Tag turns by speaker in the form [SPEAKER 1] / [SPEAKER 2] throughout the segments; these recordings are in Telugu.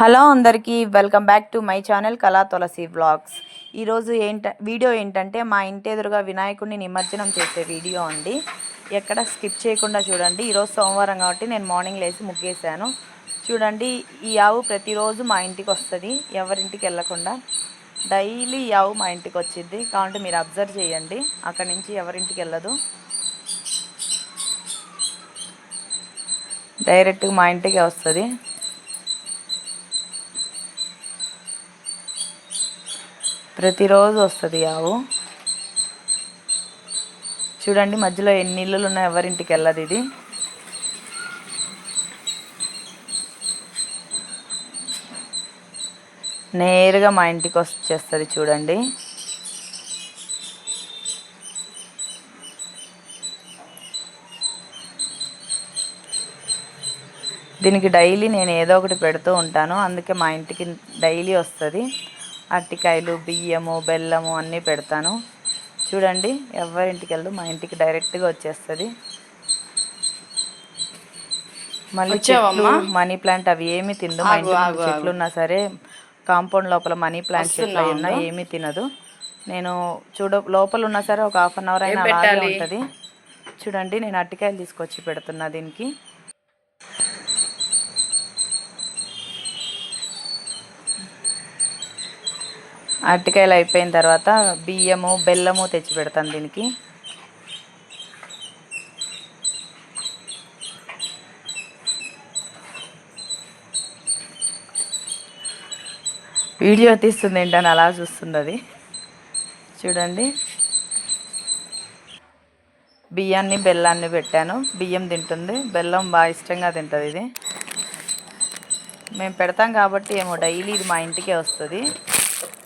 [SPEAKER 1] హలో అందరికీ welcome back to my channel Kala Tulasi vlogs. ఈరోజు ఏంట వీడియో ఏంటంటే మా ఇంటి ఎదురుగా వినాయకుడిని నిమజ్జనం చేసే వీడియో అండి. ఎక్కడ స్కిప్ చేయకుండా చూడండి. ఈరోజు సోమవారం కాబట్టి నేను మార్నింగ్ లేచి ముగ్గేశాను. చూడండి ఈ ఆవు ప్రతిరోజు మా ఇంటికి వస్తుంది. ఎవరింటికి వెళ్ళకుండా. డైలీ ఈ ఆవు మా ఇంటికి వచ్చింది కాబట్టి మీరు అబ్జర్వ్ చేయండి. అక్కడి నుంచి ఎవరింటికి వెళ్ళదు. డైరెక్ట్గా మా ఇంటికి వస్తుంది. ప్రతిరోజు వస్తుంది ఆవు. చూడండి మధ్యలో ఎన్ని ఇల్లులు ఉన్నాయి ఎవరింటికి వెళ్ళదు ఇది. నేరుగా మా ఇంటికి వచ్చేస్తుంది చూడండి. దీనికి డైలీ నేను ఏదో ఒకటి పెడుతూ ఉంటాను. అందుకే మా ఇంటికి డైలీ వస్తుంది. అరటికాయలు బియ్యము బెల్లము అన్నీ పెడతాను. చూడండి ఎవరింటికి వెళ్దు మా ఇంటికి డైరెక్ట్గా వచ్చేస్తుంది. మళ్ళీ చెట్లు మనీ ప్లాంట్ అవి ఏమీ తిందు మా ఇంటి చెట్లు ఉన్నా సరే కాంపౌండ్ లోపల మనీ ప్లాంట్ చెట్లు ఉన్నా ఏమీ తినదు. నేను చూడ లోపల ఉన్నా సరే ఒక హాఫ్ అన్ అవర్ అయినా అలాగే ఉంటుంది. చూడండి నేను అరటికాయలు తీసుకొచ్చి పెడుతున్నా దీనికి. అరటికాయలు అయిపోయిన తర్వాత బియ్యము బెల్లము తెచ్చి పెడతాను దీనికి. వీడియో తీస్తుంది ఏంటని అలా చూస్తుంది అది చూడండి. బియ్యాన్ని బెల్లాన్ని పెట్టాను. బియ్యం తింటుంది. బెల్లం బాగా ఇష్టంగా తింటుంది ఇది. మేము పెడతాం కాబట్టి ఏమో డైలీ ఇది మా ఇంటికే వస్తుంది.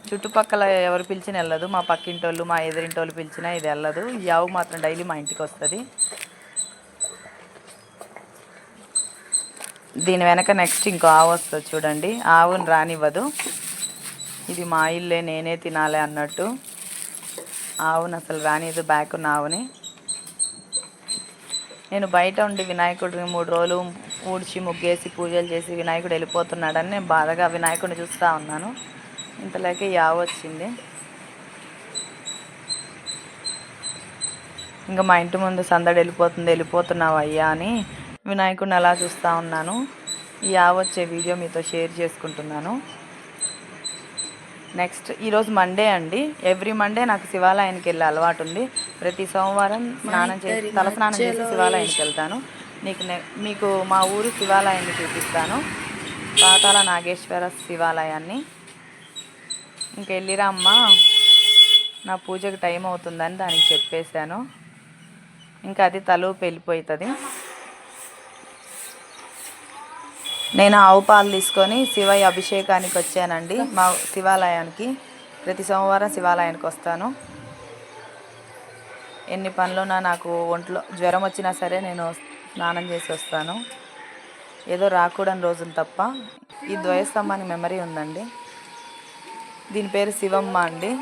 [SPEAKER 1] చుట్టుపక్కల ఎవరు పిలిచినా వెళ్ళదు. మా పక్కింటోళ్ళు మా ఎదురింటోళ్ళు పిలిచినా ఇది వెళ్ళదు. ఈ ఆవు మాత్రం డైలీ మా ఇంటికి వస్తుంది. దీని వెనక నెక్స్ట్ ఇంకో ఆవు వస్తుంది చూడండి. ఆవుని రానివ్వదు. ఇది మా ఇల్లే నేనే తినాలి అన్నట్టు. ఆవుని అసలు రానివ్వదు బ్యాక్ ఉన్న ఆవుని. నేను బయట ఉండి వినాయకుడిని మూడు రోజులు ఊడ్చి ముగ్గేసి పూజలు చేసి వినాయకుడు వెళ్ళిపోతున్నాడని నేను బాధగా వినాయకుడిని చూస్తూ ఉన్నాను. ఇంతలోకి యావ వచ్చింది. ఇంకా మా ఇంటి ముందు సందడి వెళ్ళిపోతుంది వెళ్ళిపోతున్నావు అయ్యా అని వినాయకుడిని అలా చూస్తూ ఉన్నాను. ఈ యావ వచ్చే వీడియో మీతో షేర్ చేసుకుంటున్నాను. నెక్స్ట్ ఈరోజు మండే అండి. ఎవ్రీ మండే నాకు శివాలయానికి వెళ్ళే అలవాటు ఉంది. ప్రతి సోమవారం స్నానం చేసి తల స్నానం చేసి శివాలయానికి వెళ్తాను. నీకు మీకు మా ఊరు శివాలయాన్ని చూపిస్తాను. పాతాల నాగేశ్వర శివాలయాన్ని. ఇంకెళ్ళిరా అమ్మా నా పూజకి టైం అవుతుందని దానికి చెప్పేశాను. ఇంకా అది తలుపు వెళ్ళిపోతుంది నేను ఆవు పాలు తీసుకొని శివయ్య అభిషేకానికి వచ్చానండి. మా శివాలయానికి. ప్రతి సోమవారం శివాలయానికి వస్తాను. ఎన్ని పనులున్నా నాకు ఒంట్లో జ్వరం వచ్చినా సరే నేను స్నానం చేసి వస్తాను. ఏదో రాకూడని రోజులు తప్ప. ఈ ద్వయస్తంభానికి మెమరీ ఉందండి. దీని పేరు శివమ్మ అండి.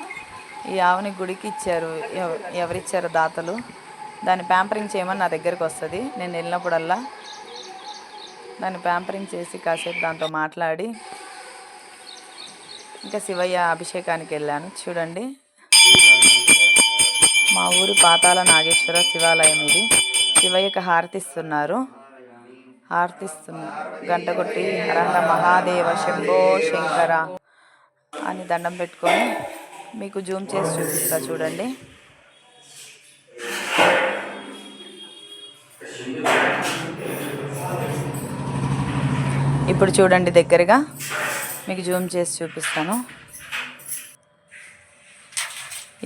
[SPEAKER 1] ఈ ఆవుని గుడికి ఇచ్చారు. ఎవ- ఎవరిచ్చారు దాతలు? దాన్ని ప్యాంపరింగ్ చేయమని నా దగ్గరికి వస్తుంది. నేను వెళ్ళినప్పుడల్లా దాన్ని ప్యాంపరింగ్ చేసి కాసేపు దాంతో మాట్లాడి ఇంకా శివయ్య అభిషేకానికి వెళ్ళాను. చూడండి. మా ఊరి పాతాల నాగేశ్వర శివాలయం ఇది. శివయ్యకి హారతిస్తున్నారు. హారతిస్తున్నారు గంట కొట్టి హరహర మహాదేవ శంభో శంకర. అని దండం పెట్టుకొని మీకు జూమ్ చేసి చూపిస్తా చూడండి. ఇప్పుడు చూడండి దగ్గరగా మీకు జూమ్ చేసి చూపిస్తాను.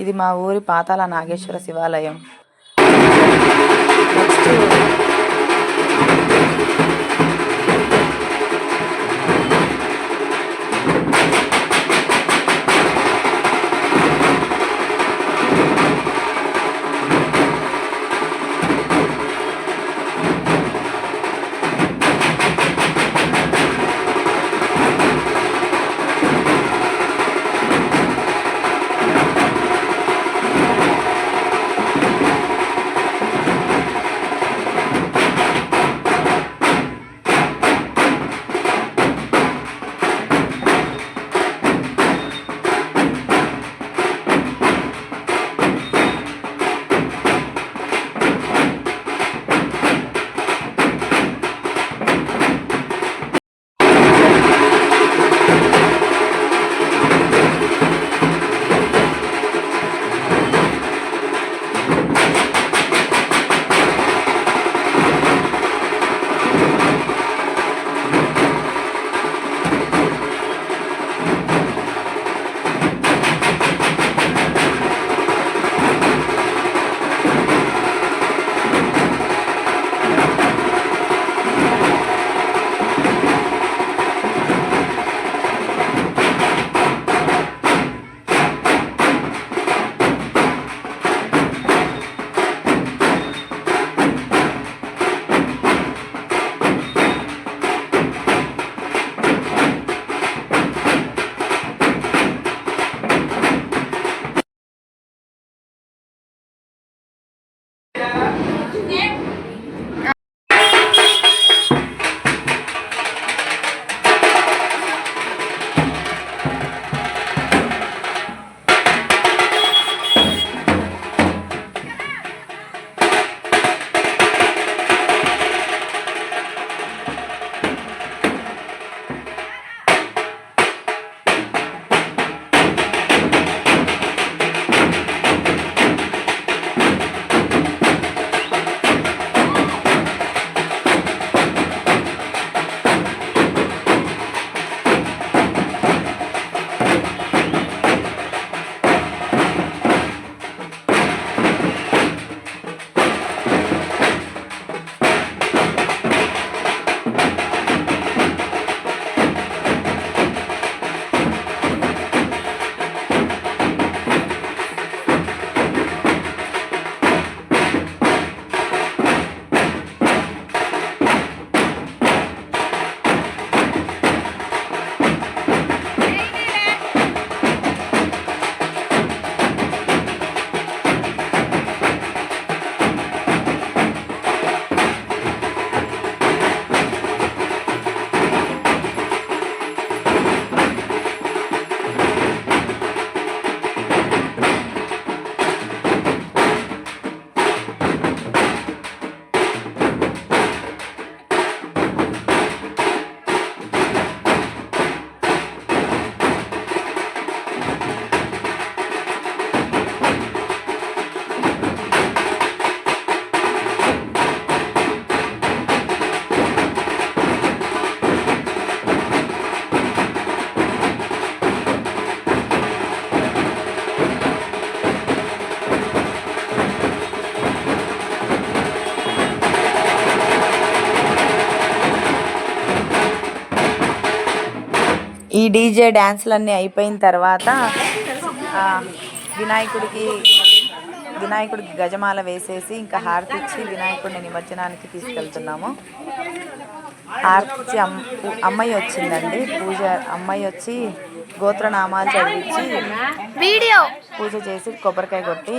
[SPEAKER 1] ఇది మా ఊరి పాతాల నాగేశ్వర శివాలయం. నెక్స్ట్ ఈ డీజే డ్యాన్స్లన్నీ అయిపోయిన తర్వాత వినాయకుడికి వినాయకుడికి గజమాల వేసేసి ఇంకా హారతి ఇచ్చి వినాయకుడిని నిమజ్జనానికి తీసుకెళ్తున్నాము. హారతి అమ్మాయి వచ్చిందండి. పూజ అమ్మాయి వచ్చి గోత్రనామాలు చదివించి
[SPEAKER 2] వీడియో.
[SPEAKER 1] పూజ చేసి కొబ్బరికాయ కొట్టి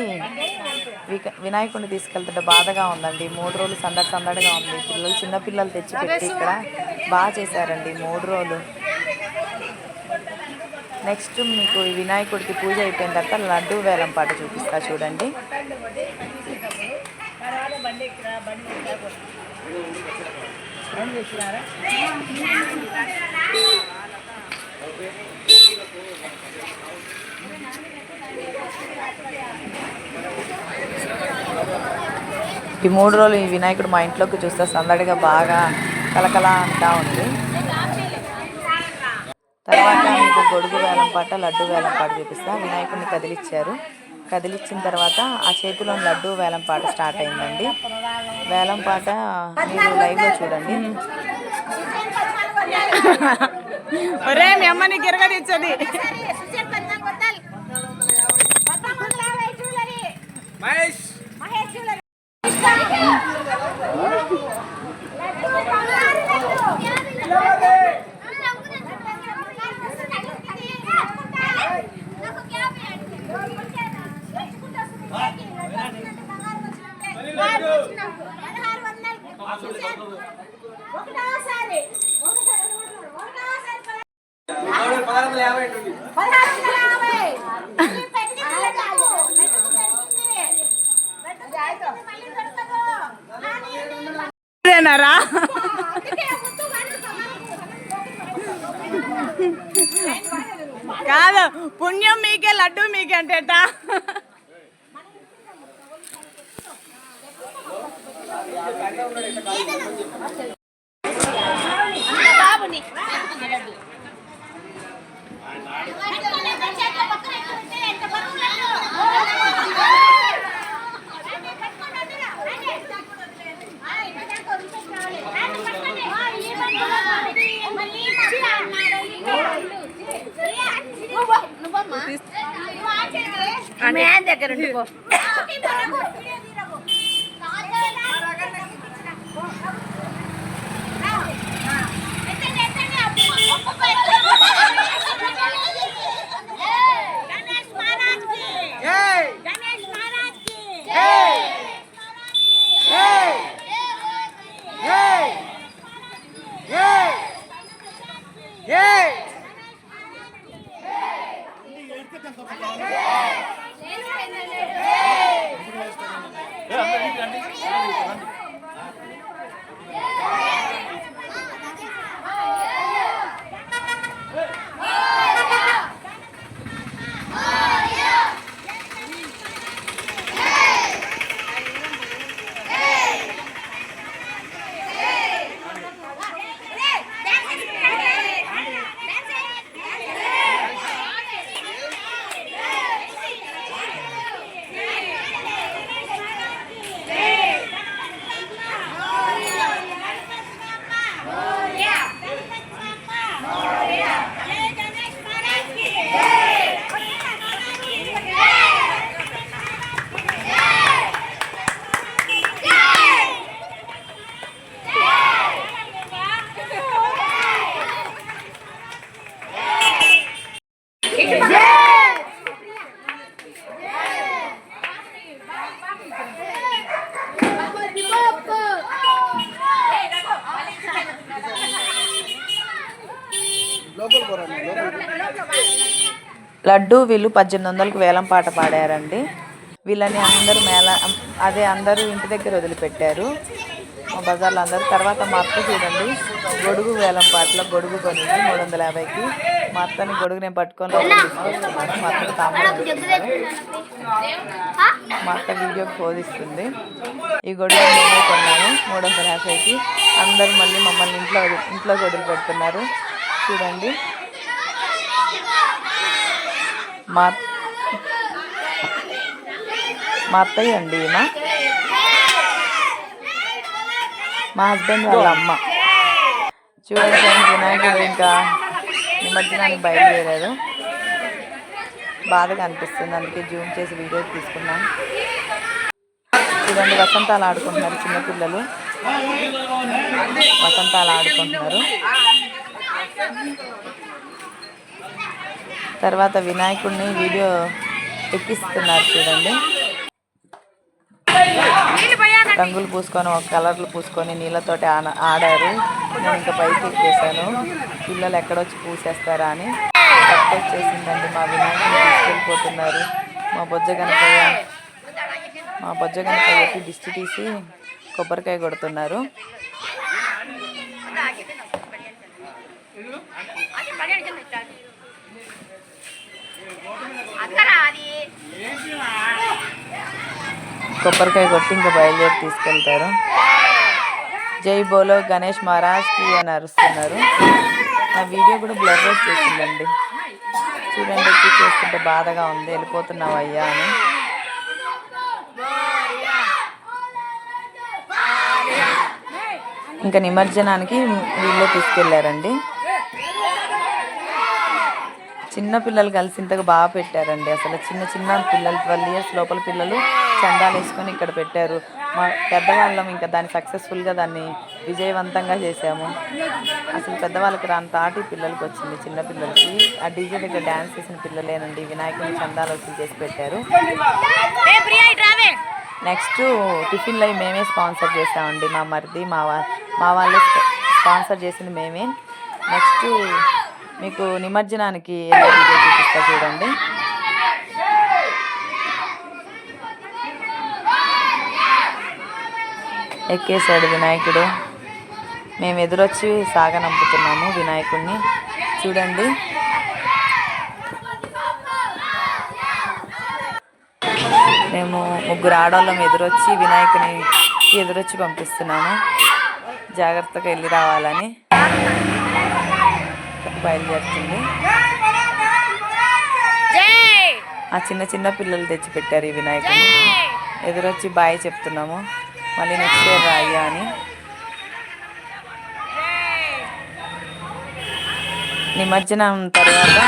[SPEAKER 1] విక వినాయకుడిని తీసుకెళ్తుంటే బాధగా ఉందండి. మూడు రోజులు సందడి సందడిగా ఉంది. పిల్లలు చిన్న పిల్లలు తెచ్చి పెట్టి ఇక్కడ. బాగా చేశారండి మూడు రోజులు. నెక్స్ట్ మీకు ఈ వినాయకుడికి పూజ అయిపోయిన తర్వాత లడ్డు వేలం పాట చూపిస్తా చూడండి. ఈ మూడు రోజులు ఈ వినాయకుడు మా ఇంట్లోకి చూస్తే సందడిగా బాగా కలకల అంటా ఉంది. తర్వాత మీకు గొడుగు వేలం పాట లడ్డు వేలం పాట చూపిస్తా. వినాయకుడిని కదిలిచ్చారు. కదిలిచ్చిన తర్వాత ఆ చేతిలో లడ్డు వేలం పాట స్టార్ట్ అయిందండి. వేలం పాట మీరు లైవ్లో చూడండి.
[SPEAKER 3] ఒరే మీ అమ్మని గిరగదిచ్చది ఇదేనారా కాదు పుణ్యం మీకే లడ్డు మీకే అంటే
[SPEAKER 2] Sekali.
[SPEAKER 1] లడ్డు వీళ్ళు పద్దెనిమిది వందలకు వేలం పాట పాడారండి. వీళ్ళని అందరూ మేళ అదే అందరూ ఇంటి దగ్గర వదిలిపెట్టారు. మా బజార్లో అందరూ. తర్వాత మా అత్త చూడండి గొడుగు వేలం పాటలో గొడుగు కొనింది మూడు వందల యాభైకి. మా అత్తని గొడుగు నేను పట్టుకొని తీసుకొస్తున్నాను. మా తాంబూలం మా అత్త వీడియోకి పోదిస్తుంది. ఈ గొడుగు నేనే కొన్నాను మూడు వందల యాభైకి. అందరూ మళ్ళీ మమ్మల్ని ఇంట్లో ఇంట్లోకి వదిలిపెడుతున్నారు. చూడండి. మా మా అత్తయ్య అండి ఈమె. మా హస్బెండ్ వాళ్ళ అమ్మ. చూడండి వినాయకుడు ఇంకా నిమజ్జనానికి బయలుదేరారు. బాధగా అనిపిస్తుంది అందుకే జూమ్ చేసి వీడియో తీసుకున్నాను చూడండి వసంతాలు ఆడుకుంటున్నారు చిన్నపిల్లలు వసంతాలు ఆడుకుంటున్నారు. తర్వాత వినాయకుడిని వీడియో ఎక్కిస్తున్నారు చూడండి. రంగులు పూసుకొని ఒక కలర్లు పూసుకొని నీళ్ళతోటి ఆన ఆడారు. నేను ఇంకా పైకి ఎక్కేసాను పిల్లలు ఎక్కడొచ్చి పూసేస్తారా అని. పట్టు వచ్చేసిందండి మా వినాయకుని తీసుకెళ్ళిపోతున్నారు. మా బొజ్జ గణపయ్య మా బొజ్జ గణపయ్యకి దిష్టి తీసి కొబ్బరికాయ కొడుతున్నారు. కొబ్బరికాయ కొట్టి ఇంకా బయలుదేరి తీసుకెళ్తారు. జై బోలో గణేష్ మహారాజ్కి అని అరుస్తున్నారు. నా వీడియో కూడా బ్లర్ వచ్చేసిందండి చూడండి ఎక్కువ చేస్తుంటే బాధగా ఉంది. వెళ్ళిపోతున్నావు అయ్యా అని. ఇంకా నిమజ్జనానికి వీళ్ళే తీసుకెళ్ళారండి. చిన్న పిల్లలు కలిసి ఇంతగా బాగా పెట్టారండి. అసలు చిన్న చిన్న పిల్లలు ట్వెల్వ్ ఇయర్స్ లోపల పిల్లలు చందాలు వేసుకొని ఇక్కడ పెట్టారు. మా పెద్దవాళ్ళం ఇంకా దాన్ని సక్సెస్ఫుల్గా దాన్ని విజయవంతంగా చేసాము అసలు పెద్దవాళ్ళకి రాని తాటి పిల్లలకి వచ్చింది చిన్న పిల్లలకి. ఆ డీజే దగ్గర డ్యాన్స్ చేసిన పిల్లలేనండి. వినాయకుని చందాలు వచ్చి చేసి పెట్టారు. నెక్స్ట్ టిఫిన్లు అవి మేమే స్పాన్సర్ చేసామండి. మా మరిది మా వా మా వాళ్ళే స్పాన్సర్ చేసింది మేమే. నెక్స్ట్ మీకు నిమజ్జనానికి ఏదో చూపిస్తా చూడండి. ఎక్కేశాడు వినాయకుడు. మేము ఎదురొచ్చి సాగనంపుతున్నాము వినాయకుడిని చూడండి. మేము ముగ్గురు ఆడవాళ్ళం ఎదురొచ్చి వినాయకుని ఎదురొచ్చి పంపిస్తున్నాము. జాగ్రత్తగా వెళ్ళి రావాలని. బయలుదేరుతుంది. ఆ చిన్న చిన్న పిల్లలు తెచ్చి పెట్టారు ఈ వినాయకుని. ఎదురొచ్చి బాయ్ చెప్తున్నాము. మళ్ళీ నెక్స్ట్ ఇయర్ రాయ్యా అని. నిమజ్జనం తర్వాత